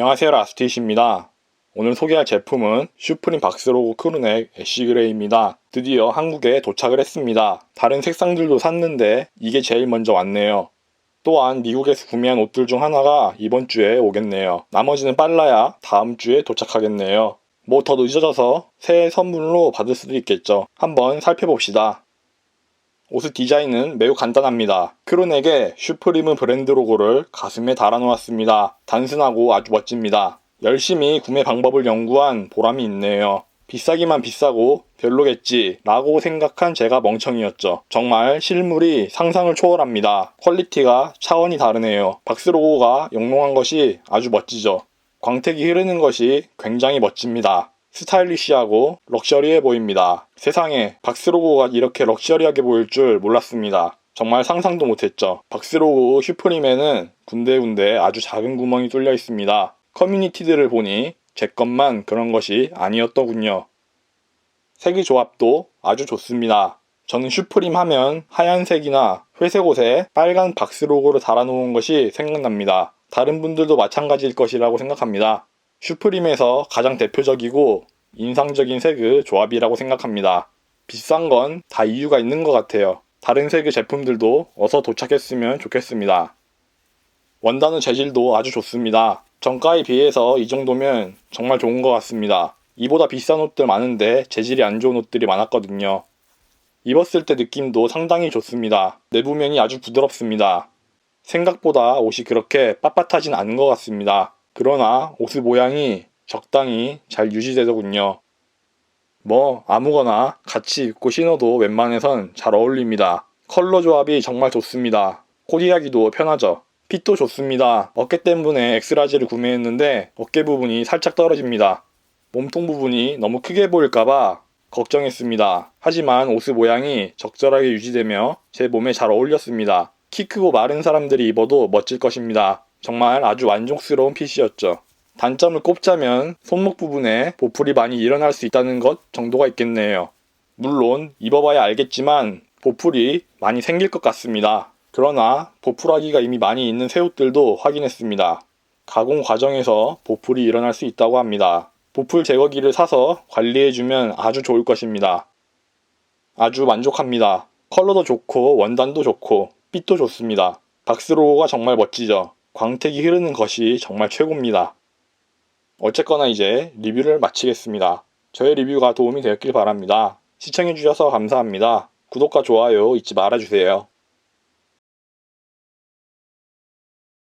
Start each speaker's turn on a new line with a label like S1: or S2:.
S1: 안녕하세요 라스티시입니다. 오늘 소개할 제품은 슈프림 박스로고 크루넥 애쉬그레이입니다. 드디어 한국에 도착을 했습니다. 다른 색상들도 샀는데 이게 제일 먼저 왔네요. 또한 미국에서 구매한 옷들 중 하나가 이번 주에 오겠네요. 나머지는 빨라야 다음 주에 도착하겠네요. 뭐 더 늦어져서 새해 선물로 받을 수도 있겠죠. 한번 살펴봅시다. 옷의 디자인은 매우 간단합니다. 크루넥의 슈프리무 브랜드 로고를 가슴에 달아놓았습니다. 단순하고 아주 멋집니다. 열심히 구매 방법을 연구한 보람이 있네요. 비싸기만 비싸고 별로겠지 라고 생각한 제가 멍청이였죠. 정말 실물이 상상을 초월합니다. 퀄리티가 차원이 다르네요. 박스 로고가 영롱한 것이 아주 멋지죠. 광택이 흐르는 것이 굉장히 멋집니다. 스타일리시하고 럭셔리해 보입니다. 세상에 박스로고가 이렇게 럭셔리하게 보일 줄 몰랐습니다. 정말 상상도 못했죠. 박스로고 슈프림에는 군데군데 아주 작은 구멍이 뚫려 있습니다. 커뮤니티들을 보니 제 것만 그런 것이 아니었더군요. 색의 조합도 아주 좋습니다. 저는 슈프림 하면 하얀색이나 회색 옷에 빨간 박스 로고를 달아놓은 것이 생각납니다. 다른 분들도 마찬가지일 것이라고 생각합니다. 슈프림에서 가장 대표적이고 인상적인 색의 조합이라고 생각합니다. 비싼 건 다 이유가 있는 것 같아요. 다른 색의 제품들도 어서 도착했으면 좋겠습니다. 원단의 재질도 아주 좋습니다. 정가에 비해서 이 정도면 정말 좋은 것 같습니다. 이보다 비싼 옷들 많은데 재질이 안 좋은 옷들이 많았거든요. 입었을 때 느낌도 상당히 좋습니다. 내부면이 아주 부드럽습니다. 생각보다 옷이 그렇게 빳빳하진 않은 것 같습니다. 그러나 옷의 모양이 적당히 잘 유지되더군요. 뭐 아무거나 같이 입고 신어도 웬만해선 잘 어울립니다. 컬러 조합이 정말 좋습니다. 코디하기도 편하죠. 핏도 좋습니다. 어깨 때문에 엑스라지를 구매했는데 어깨 부분이 살짝 떨어집니다. 몸통 부분이 너무 크게 보일까봐 걱정했습니다. 하지만 옷의 모양이 적절하게 유지되며 제 몸에 잘 어울렸습니다. 키 크고 마른 사람들이 입어도 멋질 것입니다. 정말 아주 만족스러운 핏이었죠. 단점을 꼽자면 손목 부분에 보풀이 많이 일어날 수 있다는 것 정도가 있겠네요. 물론 입어봐야 알겠지만 보풀이 많이 생길 것 같습니다. 그러나 보풀하기가 이미 많이 있는 새 옷들도 확인했습니다. 가공 과정에서 보풀이 일어날 수 있다고 합니다. 보풀 제거기를 사서 관리해주면 아주 좋을 것입니다. 아주 만족합니다. 컬러도 좋고 원단도 좋고 핏도 좋습니다. 박스로고가 정말 멋지죠. 광택이 흐르는 것이 정말 최고입니다. 어쨌거나 이제 리뷰를 마치겠습니다. 저의 리뷰가 도움이 되었길 바랍니다. 시청해주셔서 감사합니다. 구독과 좋아요 잊지 말아주세요.